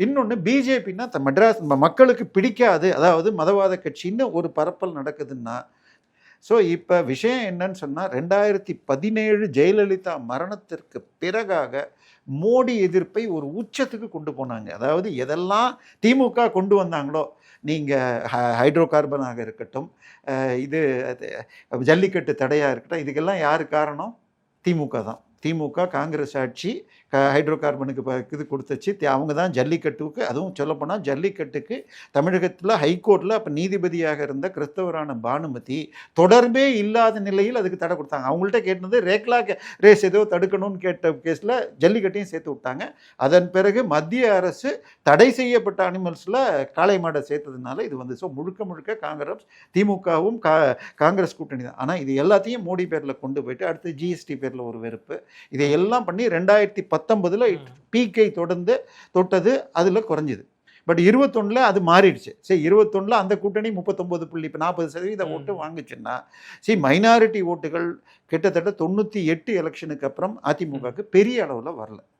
இன்னொன்று பிஜேபின்னா மெட்ராஸ் மக்களுக்கு பிடிக்காது. அதாவது மதவாத கட்சின்னு ஒரு பரப்பல் நடக்குதுன்னா ஸோ இப்போ விஷயம் என்னன்னு சொன்னால் ரெண்டாயிரத்தி பதினேழு ஜெயலலிதா மரணத்திற்கு பிறகாக மோடி எதிர்ப்பை ஒரு உச்சத்துக்கு கொண்டு போனாங்க. அதாவது எதெல்லாம் திமுக கொண்டு வந்தாங்களோ நீங்கள் ஹைட்ரோ கார்பனாக இருக்கட்டும் இது அது, ஜல்லிக்கட்டு தடையாக இருக்கட்டும் இதுக்கெல்லாம் யார் காரணம்? திமுக தான். திமுக காங்கிரஸ் ஆட்சி ஹைட்ரோ கார்பனுக்கு இது கொடுத்துச்சு. அவங்க தான் ஜல்லிக்கட்டுக்கு அதுவும் சொல்லப்போனால் ஜல்லிக்கட்டுக்கு தமிழகத்தில் ஹைகோர்ட்டில் அப்போ நீதிபதியாக இருந்த கிறிஸ்தவரான பானுமதி தொடர்பே இல்லாத நிலையில் அதுக்கு தடை கொடுத்தாங்க. அவங்கள்ட்ட கேட்டது ரேக்லா ரேஸ் ஏதோ தடுக்கணும்னு கேட்ட கேஸில் ஜல்லிக்கட்டையும் சேர்த்து விட்டாங்க. அதன் பிறகு மத்திய அரசு தடை செய்யப்பட்ட அனிமல்ஸில் காளை மாடை சேர்த்ததுனால இது வந்து ஸோ முழுக்க முழுக்க காங்கிரஸ் திமுகவும் கா காங்கிரஸ் கூட்டணி தான். ஆனால் இது எல்லாத்தையும் மோடி பேரில் கொண்டு போயிட்டு அடுத்து ஜிஎஸ்டி பேரில் ஒரு வெறுப்பு. இதை எல்லாம் பண்ணி ரெண்டாயிரத்தி பத்தொன்பதில் பீக்கை தொடர்ந்து தொட்டது அதில் குறைஞ்சிது. பட் இருபத்தொன்னில் அது மாறிடுச்சு. சரி இருபத்தொன்னில் அந்த கூட்டணி முப்பத்தொம்போது புள்ளி இப்போ நாற்பது சதவீத ம். ஓட்டு வாங்குச்சுன்னா சரி மைனாரிட்டி ஓட்டுகள் கிட்டத்தட்ட தொண்ணூற்றி எட்டு எலெக்ஷனுக்கு அப்புறம் அதிமுகவுக்கு பெரிய அளவில் வரல.